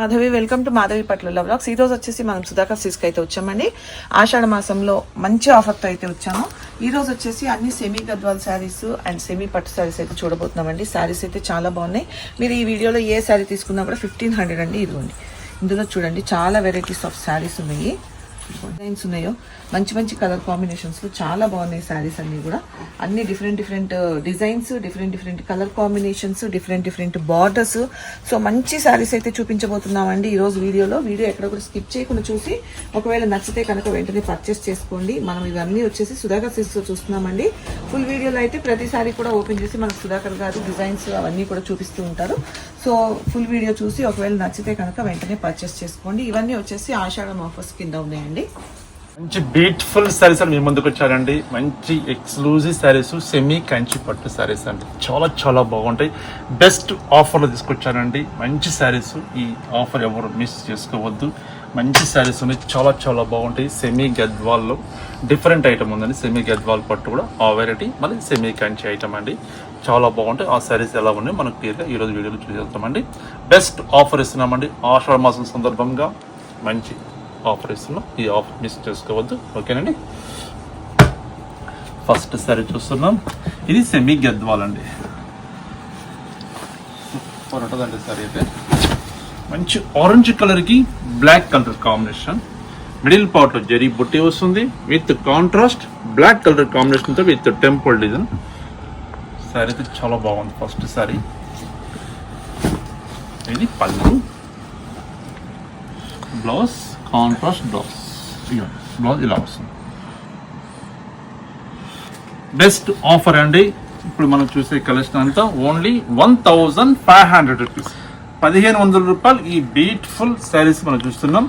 Madhavi welcome to Madhavi పట్ల blogs ఈరోజు రోజు వచ్చేసి మనం సుధాకర్ సిస్క్ అయితే వచ్చామండి. ఆషాఢ మాసంలో మంచి ఆఫర్తో అయితే వచ్చాము. ఈ రోజు వచ్చేసి అన్ని semi Gadwal saris and semi పట్టు శారీస్ అయితే చూడబోతున్నామండి. శారీస్ అయితే చాలా బాగున్నాయి. మీరు ఈ వీడియోలో ఏ శారీ తీసుకున్నా కూడా ఫిఫ్టీన్ హండ్రెడ్ అండి. ఇదిగోండి. ఇందులో చూడండి చాలా వెరైటీస్ ఆఫ్ శారీస్ ఉన్నాయి. డిజైన్స్ ఉన్నాయో. మంచి మంచి కలర్ కాంబినేషన్స్లో చాలా బాగున్నాయి శారీస్ అన్నీ కూడా. అన్ని different different designs different different colour combinations different different borders so మంచి శారీస్ అయితే చూపించబోతున్నామండి ఈ రోజు వీడియోలో. వీడియో ఎక్కడ కూడా స్కిప్ చేయకుండా చూసి ఒకవేళ నచ్చితే కనుక వెంటనే పర్చేస్ చేసుకోండి. మనం ఇవన్నీ వచ్చేసి సుధాకర్ సిల్క్స్ చూస్తున్నామండి. ఫుల్ వీడియోలో అయితే ప్రతిసారి కూడా ఓపెన్ చేసి మనకు సుధాకర్ గారు డిజైన్స్ అవన్నీ కూడా చూపిస్తూ ఉంటారు. సో ఫుల్ వీడియో చూసి ఒకవేళ నచ్చితే కనుక వెంటనే పర్చేస్ చేసుకోండి. ఇవన్నీ వచ్చేసి ఆషాఢం ఆఫర్స్ కింద ఉన్నాయండి. మంచి బ్యూటిఫుల్ శారీస్ అని మీ ముందుకు వచ్చారండి. మంచి ఎక్స్క్లూజివ్ శారీస్ సెమీ కంచి పట్టు శారీస్ అండి. చాలా చాలా బాగుంటాయి. బెస్ట్ ఆఫర్లో తీసుకొచ్చారండి. మంచి శారీస్ ఈ ఆఫర్ ఎవరు మిస్ చేసుకోవద్దు. మంచి శారీస్ ఉన్నాయి. చాలా చాలా బాగుంటాయి. సెమీ గద్వాల్లో డిఫరెంట్ ఐటమ్ ఉందండి. సెమీ గద్వాల్ పట్టు కూడా ఆ వెరైటీ మళ్ళీ సెమీ కంచి ఐటమ్ అండి. చాలా బాగుంటాయి. ఆ శారీస్ ఎలా ఉన్నాయి మనకు క్లియర్గా ఈరోజు వీడియోలో చూసేస్తామండి బెస్ట్ ఆఫర్ ఇస్తున్నామండి. ఆషాఢ మాసం సందర్భంగా మంచి ఆఫర్ ఇస్తున్నాం ఈ ఆఫర్ మిస్ చేసుకోవద్దు. ఓకేనండి? ఫస్ట్ సారీ చూస్తున్నాం. ఇది సెమీ గద్వాల్ అండి. సూపర్ ఉంటుందండి సారీ అయితే మంచి ఆరెంజ్ కలర్కి black colour combination middle part zari బుట్టి వస్తుంది. విత్ కాంట్రాస్ట్ బ్లాక్ కలర్ కాంబినేషన్తో విత్ టెంపుల్ డిజైన్ సారీ అయితే చాలా బాగుంది ఫస్ట్ సారీ. ఇది pallu. Blouse contrast blouse blouse ఇలా వస్తుంది బెస్ట్ ఆఫర్ అండి. ఇప్పుడు మనం చూసే కలెక్షన్ అంతా only one thousand five hundred rupees పదిహేను వందల రూపాయలు ఈ బ్యూటిఫుల్ శారీస్ మనం చూస్తున్నాం.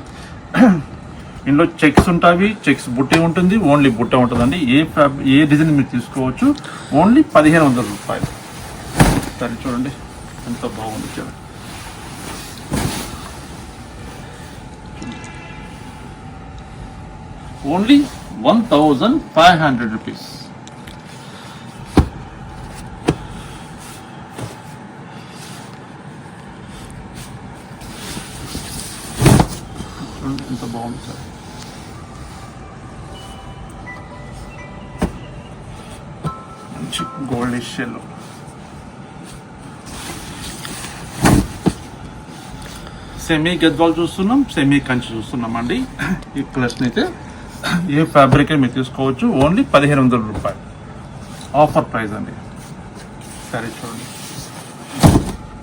ఇందులో చెక్స్ ఉంటాయి. చెక్స్ బుట్టే ఉంటుంది. ఓన్లీ బుట్ట ఉంటుందండి. ఏ ఏ డిజైన్ మీరు తీసుకోవచ్చు? ఓన్లీ పదిహేను వందల రూపాయలు. సరే చూడండి. ఎంత బాగుంది చూడండి. Only one thousand five hundred rupees ఎంత బాగుంది సార్ మంచి గోల్డ్ షెల్లో సెమీ గద్వాలు చూస్తున్నాం సెమీ కంచి చూస్తున్నాం అండి. ఈ కలెక్షన్ అయితే ఏ ఫ్యాబ్రిక్ మీరు తీసుకోవచ్చు ఓన్లీ పదిహేను వందల రూపాయలు. ఆఫర్ ప్రైస్ అండి. సరే చూడండి.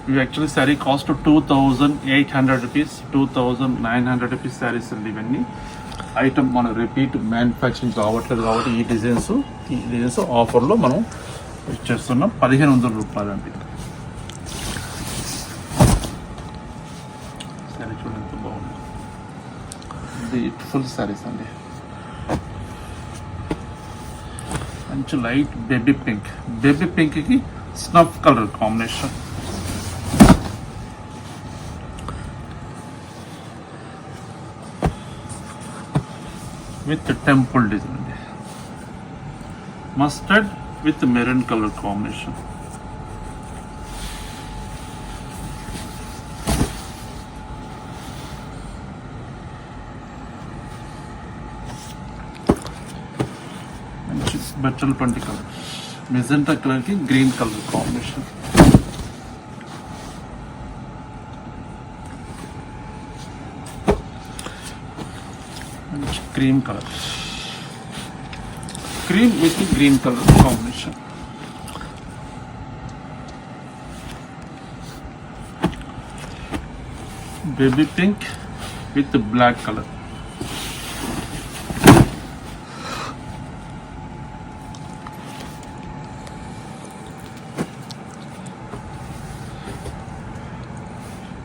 ఇవి actually sari cost two thousand eight hundred rupees two thousand nine hundred rupees saris అండి ఇవన్నీ. ఐటమ్ మనం రిపీట్ మ్యానుఫ్యాక్చరింగ్ కావట్లేదు కాబట్టి ఈ డిజైన్స్ ఈ డిజైన్స్ ఆఫర్లో మనం ఇచ్చేస్తున్నాం పదిహేను వందల రూపాయలు అండి. సరే చూడండి ఎంత బాగుంది. ఫుల్ శారీస్ అండి. మంచి లైట్ బేబీ పింక్ బేబీ పింక్కి snuff colour combination with temple design అండి mustard with maroon colour combination మంచి బచ్చల్ పంటి కలర్ మెజెంటా కలర్కి గ్రీన్ కలర్ కాంబినేషన్ మంచి cream colour cream with green colour combination baby pink with black colour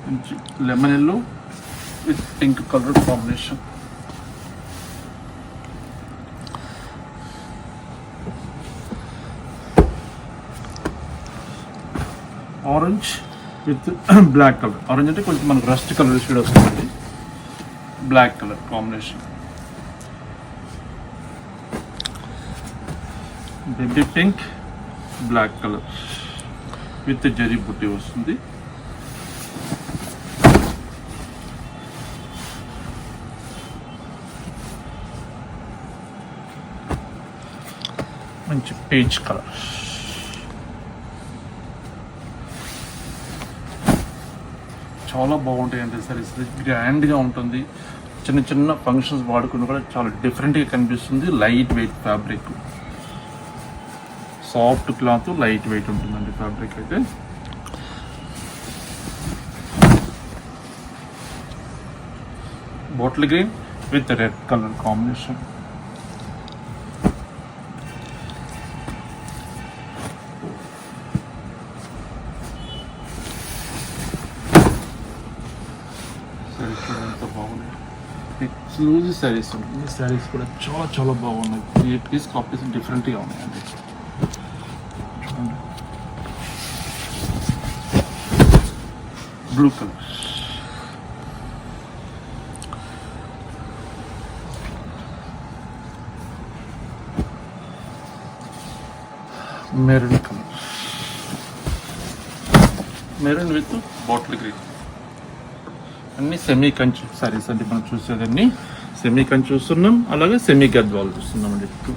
మంచి lemon yellow with pink colour combination orange with black colour orange అంటే కొంచెం మనకు rust colour shade వస్తుంది. Black colour combination baby pink black colour with zari బుట్టి వస్తుంది. మంచి page colour చాలా బాగుంటాయండి సారీస్ గ్రాండ్గా ఉంటుంది. చిన్న చిన్న ఫంక్షన్స్ వాడుకుని కూడా చాలా డిఫరెంట్గా కనిపిస్తుంది. Light weight fabric. Soft cloth light weight ఉంటుందండి ఫ్యాబ్రిక్ అయితే. Bottle green with red colour combination సరే చూడండి ఎంత బాగున్నాయి లూజ్ శారీస్ ఈ శారీస్ కూడా చాలా చాలా బాగున్నాయి. ఈ పీస్ కాపీస్ డిఫరెంట్గా ఉన్నాయండి చూడండి blue colour maroon colour maroon with bottle green అన్ని సెమీ కంచు సారీస్ అండి మనం చూసేదన్నీ. సెమీకన్ చూస్తున్నాం అలాగే సెమీ గద్వాలు చూస్తున్నాం అండి టూ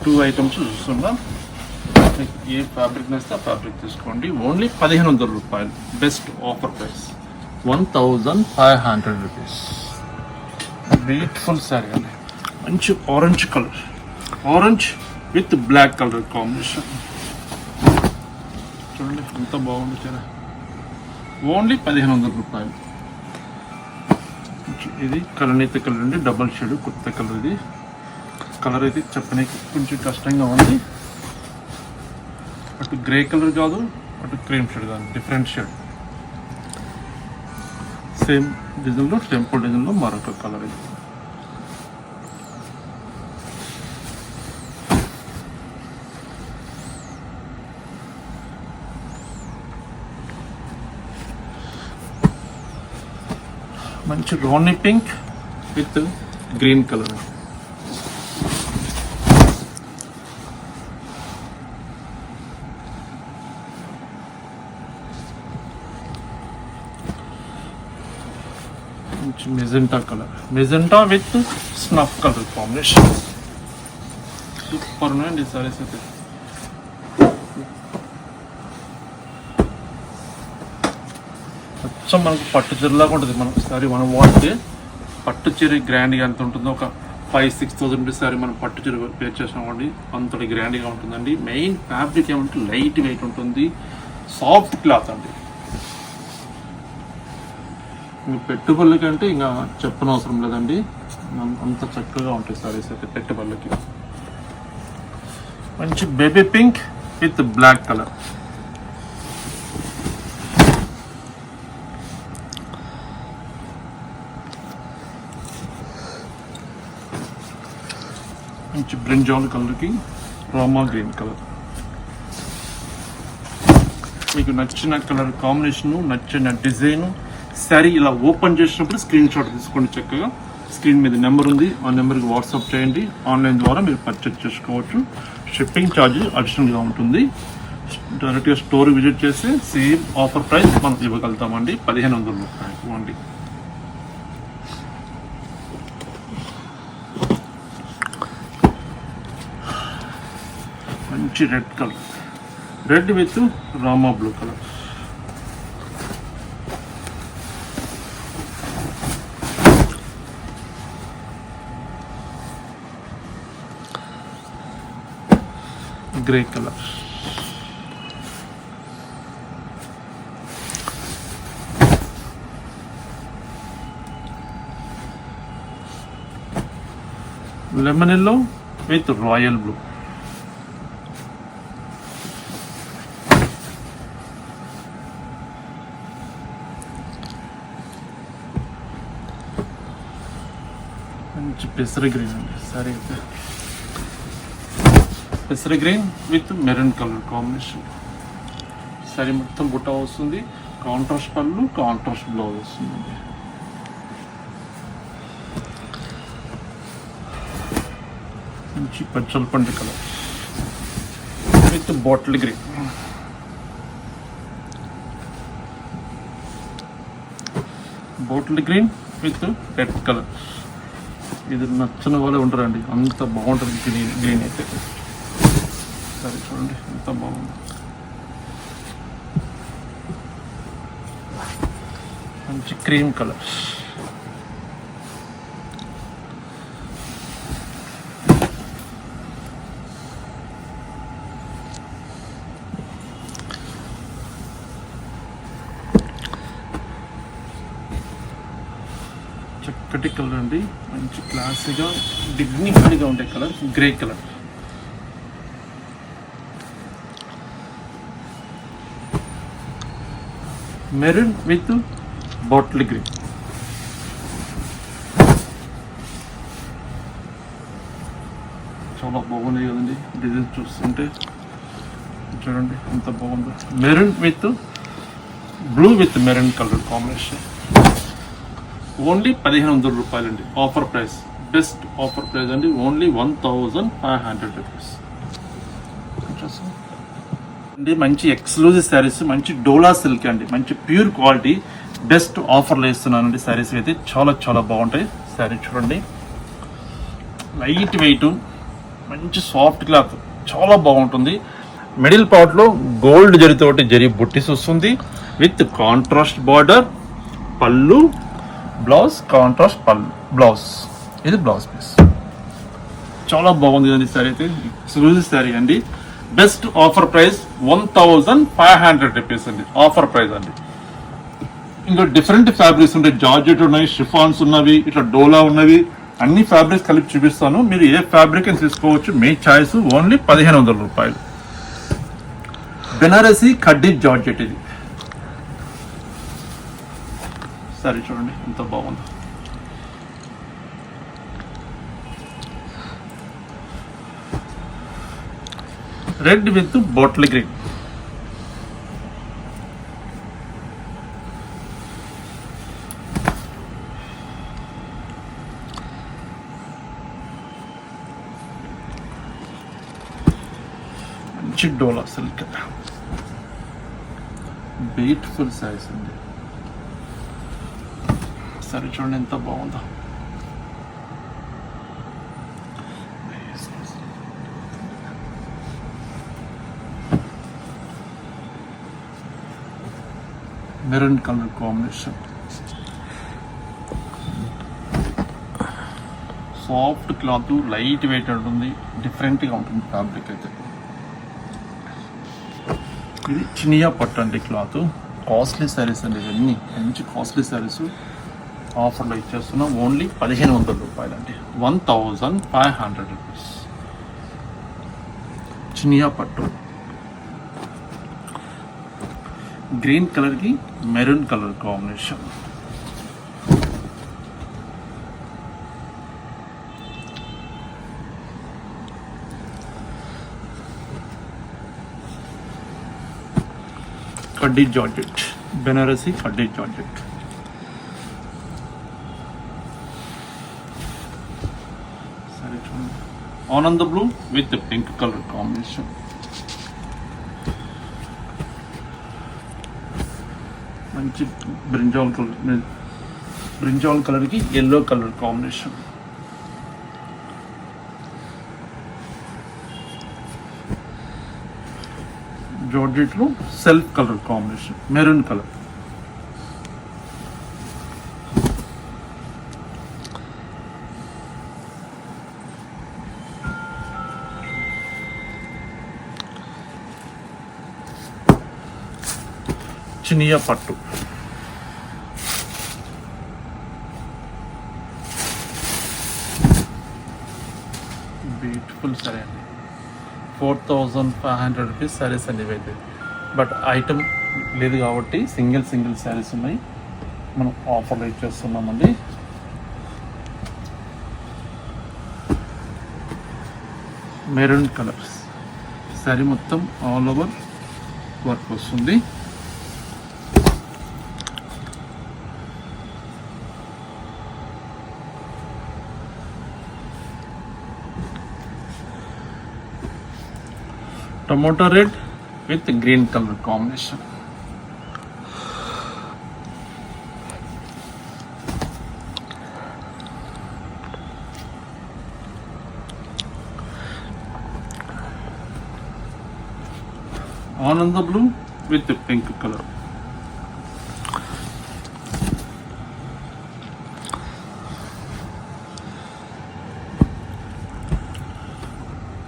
టూ ఐటమ్స్ చూస్తున్నాం ఏ ఫ్యాబ్రిక్ నేస్తే ఆ ఫ్యాబ్రిక్ తీసుకోండి ఓన్లీ పదిహేను వందల రూపాయలు best offer price one thousand five hundred rupees beautiful sari అండి మంచి orange colour orange with black colour combination చూడండి ఎంత బాగుంది చీర ఓన్లీ పదిహేను వందల రూపాయలు ఇది కలనీత కలర్ అండి డబల్ షేడ్ కొత్త కలర్ ఇది. కలర్ అయితే చెప్పడానికి కొంచెం కష్టంగా ఉంది. అటు గ్రే కలర్ కాదు అటు క్రీమ్ షేడ్ కాదు డిఫరెంట్ షేడ్ సేమ్ డిజైన్లో టెంపుల్ డిజైన్లో మరొక కలర్ ఇది. మంచి రోని పింక్ విత్ గ్రీన్ కలర్ మంచి magenta colour magenta with snuff colour combination super ఉన్నాయండి సారీస్ అయితే మొత్తం మనకు పట్టు చీరలాగా ఉంటుంది. మనం సారీ మనం వాడితే పట్టు చీర గ్రాండ్గా ఎంత ఉంటుందో ఒక ఫైవ్ సిక్స్ థౌసండ్ సారీ మనం పట్టు చీర పేర్ చేసామండి అంతటి గ్రాండ్గా ఉంటుందండి. మెయిన్ ఫ్యాబ్రిక్ ఏమంటే లైట్ వెయిట్ ఉంటుంది. సాఫ్ట్ క్లాత్ అండి. పెట్టుబడులకి అంటే ఇంకా చెప్పనవసరం లేదండి. అంత చక్కగా ఉంటాయి సారీస్ అయితే పెట్టుబడులకి. మంచి baby pink with black colour మంచి బ్రింజాల్ కలర్కి రామా గ్రీన్ కలర్. మీకు నచ్చిన కలర్ కాంబినేషన్ నచ్చిన డిజైను శారీ ఇలా ఓపెన్ చేసినప్పుడు స్క్రీన్ షాట్ తీసుకోండి చక్కగా. స్క్రీన్ మీద నెంబర్ ఉంది ఆ నెంబర్కి వాట్సాప్ చేయండి. ఆన్లైన్ ద్వారా మీరు పర్చేజ్ చేసుకోవచ్చు. షిప్పింగ్ ఛార్జ్ అడిషనల్గా ఉంటుంది. డైరెక్ట్గా స్టోర్ విజిట్ చేసి సేమ్ ఆఫర్ ప్రైస్ మనం ఇవ్వగలుగుతామండి. పదిహేను వందల రూపాయలు అండి మంచి red colour. Red with Rama blue colour. Grey colour. Lemon yellow with royal blue మంచి పెసర గ్రీన్ అండి. సరే అయితే. పెసర green with maroon colour combination. సరే మొత్తం బుట్ట వస్తుంది. కాంట్రాస్ట్ పళ్ళు కాంట్రాస్ట్ బ్లౌజ్ వస్తుందండి మంచి పచ్చల పండు colour. With bottle green. Bottle green with red colour. ఇది నచ్చని వాళ్ళే ఉంటారండి. అంత బాగుంటుంది గ్రీన్ గ్రీన్ అయితే. సరే చూడండి ఎంత బాగుంది. మంచి క్రీమ్ కలర్స్. చక్కటి కలర్ అండి. మంచి క్లాసీగా డిగ్నిఫైడ్గా ఉండే colour grey colour maroon with bottle green చాలా బాగుంది కదండి. డిజైన్ చూస్తుంటే చూడండి ఎంత బాగుందో. Maroon with blue with maroon colour combination only పదిహేను వందల రూపాయలండి. Offer price best offer price అండి. Only one thousand five hundred rupees అండి మంచి ఎక్స్క్లూజివ్ శారీస్ మంచి డోలా సిల్క్ అండి. మంచి ప్యూర్ క్వాలిటీ బెస్ట్ ఆఫర్లు ఇస్తున్నానండి శారీస్ అయితే. చాలా చాలా బాగుంటాయి శారీ చూడండి. లైట్ వెయిట్ మంచి సాఫ్ట్ క్లాత్ చాలా బాగుంటుంది. మిడిల్ పార్ట్లో గోల్డ్ జరితోటి జరి బుట్టిస్ వస్తుంది. విత్ కాంట్రాస్ట్ బార్డర్ పళ్ళు బ్లౌజ్ కాంట్రాస్ట్ పల్ బ్లౌజ్ ఇది బ్లౌజ్ పీస్ చాలా బాగుంది అండి సారీ అయితే. ఎక్స్క్లూజివ్ శారీ అండి. Best offer price one thousand five hundred rupees అండి. ఆఫర్ ప్రైస్ అండి. ఇంకా డిఫరెంట్ ఫ్యాబ్రిక్స్ ఉంటాయి. జార్జెట్ ఉన్నాయి షిఫాన్స్ ఉన్నవి ఇట్లా డోలా ఉన్నవి. అన్ని ఫ్యాబ్రిక్స్ కలిపి చూపిస్తాను. మీరు ఏ ఫ్యాబ్రిక్ అని తీసుకోవచ్చు. మీ చాయిస్ ఓన్లీ పదిహేను వందల రూపాయలు. బెనారసి కడ్డీ జార్జెట్ ఇది. సరే చూడండి ఎంత బాగుందో. Red with bottle green. మంచి డోలా సిల్క్. బ్యూటిఫుల్ సైజ్ అండి. చేశారు చూడండి ఎంత బాగుందో. Maroon colour combination. Soft cloth light weight ఉంటుంది డిఫరెంట్గా ఉంటుంది ఫ్యాబ్రిక్ అయితే. ఇది చినియా పట్టు అండి క్లాత్. కాస్ట్లీ శారీస్ అండి ఇవన్నీ. మంచి కాస్ట్లీ శారీస్. ఆఫర్లో ఇచ్చేస్తున్నాం. ఓన్లీ పదిహేను వందల రూపాయలు అండి one thousand five hundred rupees. Chiniya పట్టు. గ్రీన్ కలర్కి మెరూన్ కలర్ కాంబినేషన్. కడ్డీ జార్జెట్ బెనారసి కడ్డీ జార్జెట్ సరే చూడండి ఆనంద blue with pink colour combination. మంచి బ్రింజాల్ కలర్ బ్రింజాల్ కలర్కి yellow colour combination. జార్జెట్లో self colour combination maroon colour. Chiniya పట్టు. బ్యూటిఫుల్ సరే అండి. Four thousand five hundred rupees saris అండి ఇవైతే. బట్ ఐటమ్ లేదు కాబట్టి సింగిల్ సింగిల్ శారీస్ ఉన్నాయి. మనం ఆఫర్లో ఇచ్చేస్తున్నామండి మెరూన్ కలర్స్ శారీ మొత్తం ఆల్ ఓవర్ వర్క్ వస్తుంది. tomato red with green colour combination ఆనంద బ్లూ విత్ పింక్ కలర్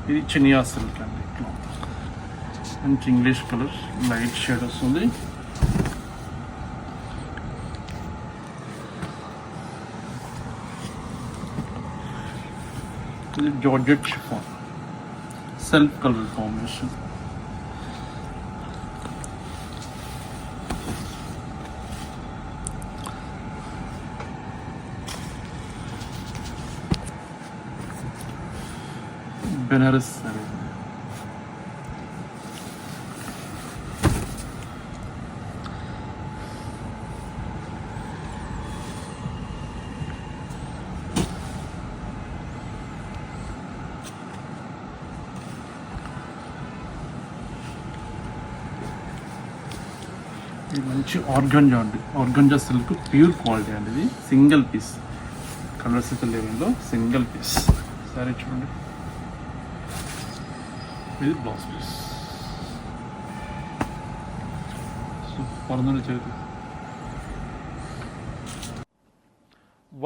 ఇది చినియా సిల్క్ అండి మంచి ఇంగ్లీష్ కలర్ లైట్ షేడ్ వస్తుంది ఇది georgette chiffon self colour combination Banaras sari ఇది మంచి ఆర్గంజా అండి ఆర్గంజా సిల్క్ ప్యూర్ క్వాలిటీ అండి ఇది. Single piece. కలర్స్ అయితే లేవంలో సింగిల్ పీస్. సరే చూడండి. ఇది బ్లౌజ్ పీస్. పరదలు చేతి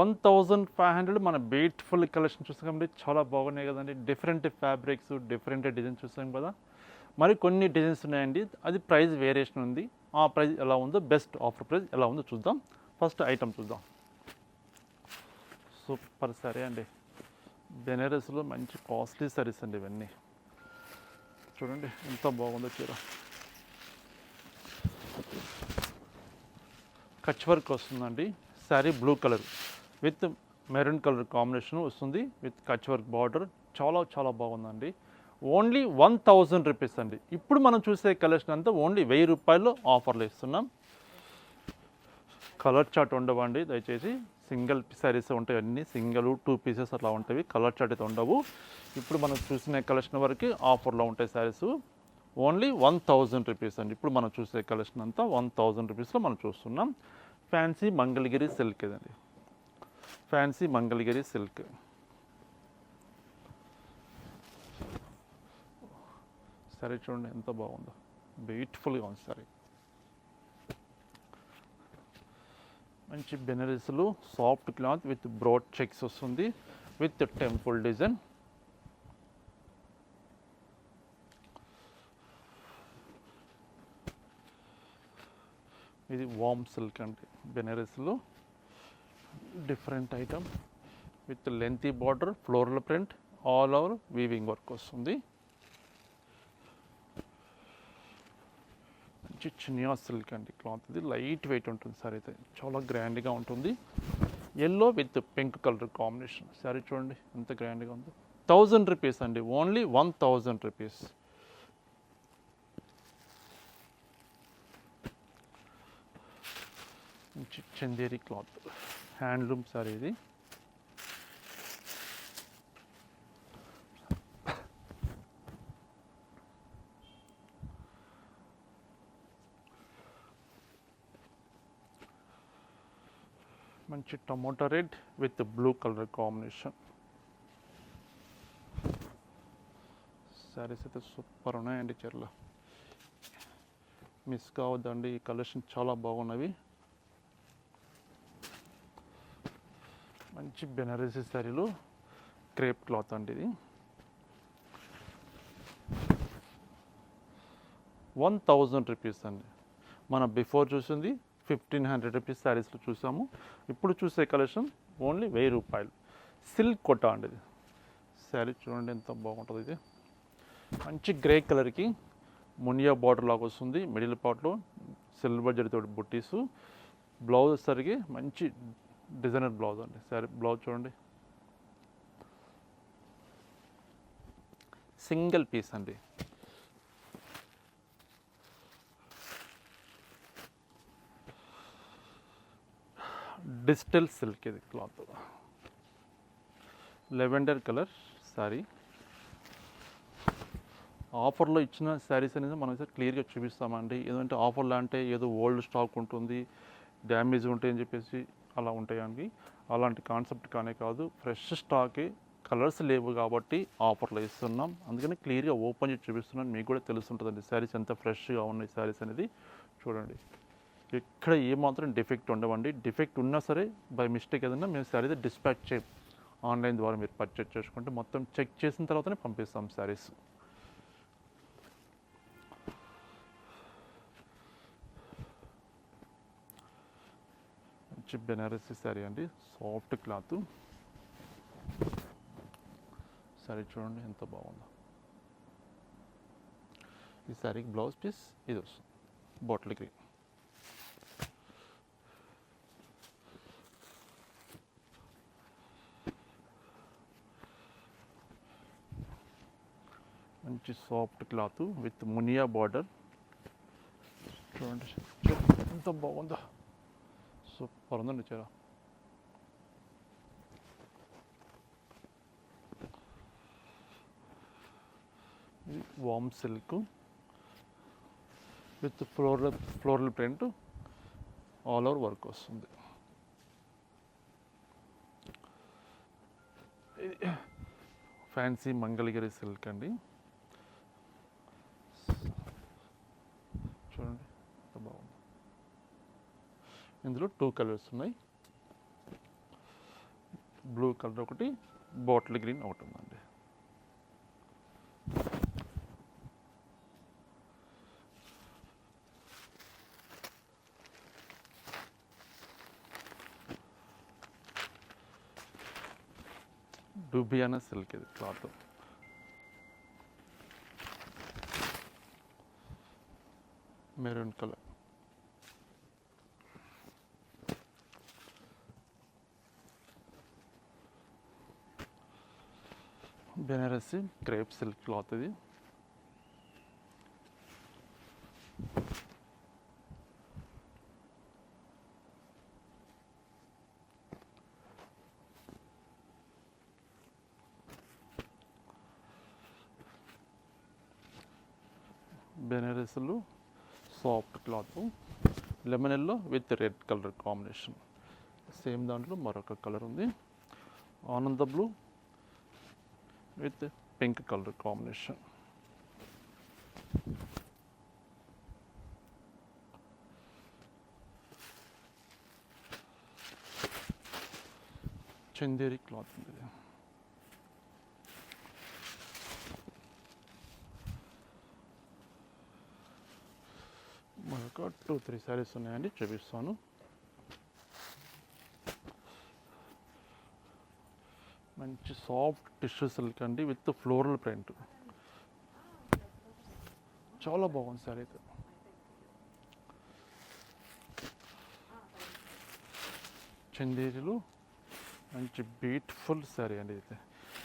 వన్ థౌజండ్ ఫైవ్ హండ్రెడ్ మన బ్యూటిఫుల్ కలెక్షన్ చూస్తాం కాబట్టి చాలా బాగున్నాయి కదండి. డిఫరెంట్ ఫ్యాబ్రిక్స్ డిఫరెంట్ డిజైన్స్ చూస్తాం కదా. మరి కొన్ని డిజైన్స్ ఉన్నాయండి. అది ప్రైస్ వేరియేషన్ ఉంది. ఆ ప్రైస్ ఎలా ఉందో బెస్ట్ ఆఫర్ ప్రైజ్ ఎలా ఉందో చూద్దాం. ఫస్ట్ ఐటమ్ చూద్దాం. సూపర్ సరే అండి. బెనారస్లో మంచి కాస్ట్లీ సారీస్ అండి ఇవన్నీ. చూడండి ఎంత బాగుందో చీర. కచ్ వర్క్ వస్తుందండి. Sari blue colour with maroon colour combination వస్తుంది విత్ కచ్ వర్క్ బార్డర్. చాలా చాలా బాగుందండి. ఓన్లీ వన్ థౌజండ్ రూపీస్ అండి. ఇప్పుడు మనం చూసే కలెక్షన్ అంతా ఓన్లీ వెయ్యి రూపాయలు ఆఫర్లు ఇస్తున్నాం కలర్ చార్ట్ ఉండవండి దయచేసి. సింగిల్ శారీస్ ఉంటాయి అన్నీ సింగిల్ టూ పీసెస్ అట్లా ఉంటాయి కలర్ చార్ట్ అయితే ఉండవు. ఇప్పుడు మనం చూసిన కలెక్షన్ వరకు ఆఫర్లో ఉంటాయి saris only one thousand rupees అండి. ఇప్పుడు మనం చూసే కలెక్షన్ అంతా వన్ థౌజండ్ రూపీస్లో మనం చూస్తున్నాం. ఫ్యాన్సీ మంగళగిరి సిల్క్ ఇదండి. Fancy Mangalagiri silk. సరే చూడండి ఎంత బాగుందో. బ్యూటిఫుల్గా ఉంది సరే మంచి బెనరస్లు soft cloth with broad checks వస్తుంది. విత్ టెంపుల్ డిజైన్ ఇది వామ్ సిల్క్ అండి బెనరస్లో different item with lengthy border floral print all over weaving work వస్తుంది. మంచి చినియా సిల్క్ అండి క్లాత్. ఇది లైట్ వెయిట్ ఉంటుంది సార్ అయితే. చాలా గ్రాండ్గా ఉంటుంది. Yellow with pink colour combination sari చూడండి ఎంత గ్రాండ్గా ఉంది. థౌజండ్ రూపీస్ అండి. ఓన్లీ వన్ థౌజండ్ రూపీస్ మంచి చందేరి క్లాత్. హ్యాండ్లూమ్ సారీ ఇది. మంచి tomato red with blue colour combination. Saris అయితే సూపర్ ఉన్నాయండి చీరలు. మిస్ కావద్దండి ఈ కలెక్షన్ చాలా బాగున్నవి. మంచి బెనారసీ శారీలు క్రేప్ క్లాత్ అండి ఇది. వన్ థౌజండ్ రూపీస్ అండి. మనం బిఫోర్ చూసింది ఫిఫ్టీన్ హండ్రెడ్ రూపీస్ శారీస్లో చూసాము. ఇప్పుడు చూసే కలెక్షన్ ఓన్లీ వెయ్యి రూపాయలు. సిల్క్ కొట్ట అండి ఇది. శారీ చూడండి ఎంత బాగుంటుంది ఇది. మంచి గ్రే కలర్కి మునియా బార్డర్ లాగా వస్తుంది. మిడిల్ పార్ట్లో సిల్వర్ జరితో బుట్టీసు బ్లౌజ్ వచ్చేసరికి మంచి డిజైనర్ బ్లౌజ్ అండి. శారీ బ్లౌజ్ చూడండి. సింగిల్ పీస్ అండి. డిజిటల్ సిల్క్ ఇది క్లాత్. Lavender colour sari. ఆఫర్లో ఇచ్చిన శారీస్ అనేది మనం అయితే క్లియర్గా చూపిస్తామండి. ఏదంటే ఆఫర్లో అంటే ఏదో ఓల్డ్ స్టాక్ ఉంటుంది డ్యామేజ్ ఉంటాయని అని చెప్పేసి అలా ఉంటాయండి. అలాంటి కాన్సెప్ట్ కానే కాదు ఫ్రెష్ స్టాకే కలర్స్ లేవు కాబట్టి ఆఫర్లో ఇస్తున్నాం. అందుకని క్లియర్గా ఓపెన్ చేసి చూపిస్తున్నాను. మీకు కూడా తెలుస్తుంటుందండి శారీస్ ఎంత ఫ్రెష్గా ఉన్నాయి శారీస్ అనేది. చూడండి. ఎక్కడ ఏమాత్రం డిఫెక్ట్ ఉండవండి. డిఫెక్ట్ ఉన్నా సరే బై మిస్టేక్ ఏదైనా మేము శారీ డిస్పాచ్ చేయం. ఆన్లైన్ ద్వారా మీరు పర్చేజ్ చేసుకుంటే మొత్తం చెక్ చేసిన తర్వాతనే పంపిస్తాం శారీస్. మంచి బెనారసీ శారీ అండి. Soft cloth. శారీ చూడండి ఎంత బాగుందో. ఈ శారీకి బ్లౌజ్ పీస్ ఇది వస్తుంది. Bottle green. మంచి సాఫ్ట్ క్లాత్ విత్ మునియా బార్డర్. చూడండి. ఎంత బాగుందో సూపర్ ఉందండి చీర. ఇది వామ్ silk with floral floral print all over work వస్తుంది. ఫ్యాన్సీ మంగళగిరి సిల్క్ అండి చూడండి ఎంత బాగుంది ఇందులో టూ కలర్స్ ఉన్నాయి. బ్లూ కలర్ ఒకటి బాటిల్ గ్రీన్ ఒకటి ఉందండి. డూబియానా సిల్క్ ఇది క్లాత్ మెరూన్ కలర్ వచ్చేసి క్రేప్ సిల్క్ క్లాత్ ఇది. బెనారస్లు soft cloth lemon yellow with red colour combination. Same దాంట్లో మరొక కలర్ ఉంది. ఆనంద blue with pink colour combination Chanderi cloth ఉంది మరొక టూ త్రీ శారీస్ ఉన్నాయండి చూపిస్తాను మంచి సాఫ్ట్ టిష్యూ సిల్క్ అండి విత్ ఫ్లోరల్ ప్రింట్. చాలా బాగుంది సార్ అయితే. చందేరీలు మంచి బ్యూటిఫుల్ శారీ అండి అయితే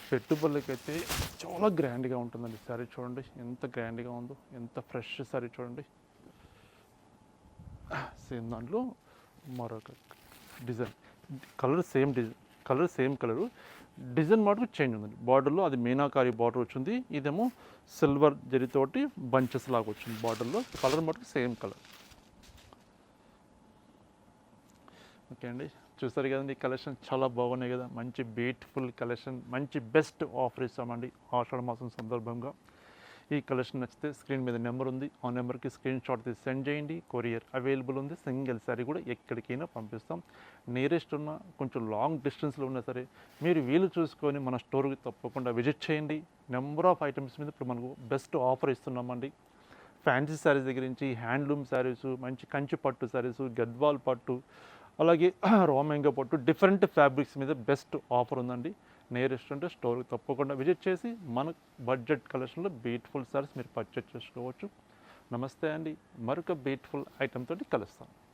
పెట్టుబడులకైతే అయితే చాలా గ్రాండ్గా ఉంటుందండి శారీ చూడండి. ఎంత గ్రాండ్గా ఉందో ఎంత ఫ్రెష్ శారీ చూడండి. సేమ్ దాంట్లో మరొక design. Colour same design colour same colour. Design మటుకు చేంజ్ ఉందండి. బార్డర్లో అది మీనాకారి బార్డర్ వచ్చింది. ఇదేమో సిల్వర్ జరితోటి బంచెస్ లాగా వచ్చింది బార్డర్లో కలర్ మటుకు సేమ్ కలర్ ఓకే అండి. చూస్తారు కదండి కలెక్షన్ చాలా బాగున్నాయి కదా. మంచి బ్యూటిఫుల్ కలెక్షన్ మంచి బెస్ట్ ఆఫర్ ఇస్తామండి. ఆషాఢ మాసం సందర్భంగా. ఈ కలెక్షన్ నచ్చితే స్క్రీన్ మీద నెంబర్ ఉంది. ఆ నెంబర్కి స్క్రీన్ షాట్ తీసి సెండ్ చేయండి. కొరియర్ అవైలబుల్ ఉంది. సింగిల్ శారీ కూడా ఎక్కడికైనా పంపిస్తాం. నియరెస్ట్ ఉన్న కొంచెం లాంగ్ డిస్టెన్స్లో ఉన్నా సరే మీరు వీలు చూసుకొని మన స్టోర్కి తప్పకుండా విజిట్ చేయండి. నెంబర్ ఆఫ్ ఐటమ్స్ మీద ఇప్పుడు మనకు బెస్ట్ ఆఫర్ ఇస్తున్నామండి. ఫ్యాన్సీ శారీస్ దగ్గర నుంచి హ్యాండ్లూమ్ శారీస్ మంచి కంచి పట్టు శారీస్ గద్వాల్ పట్టు అలాగే రోమెంగ పట్టు డిఫరెంట్ ఫ్యాబ్రిక్స్ మీద బెస్ట్ ఆఫర్ ఉందండి. నియరెస్ట్ అంటే స్టోర్ తప్పకుండా విజిట్ చేసి మన బడ్జెట్ కలెక్షన్లో బ్యూటిఫుల్ సారీస్ మీరు పర్చేస్ చేసుకోవచ్చు. నమస్తే అండి. మరొక బ్యూటిఫుల్ ఐటెం తోటి కలుస్తాను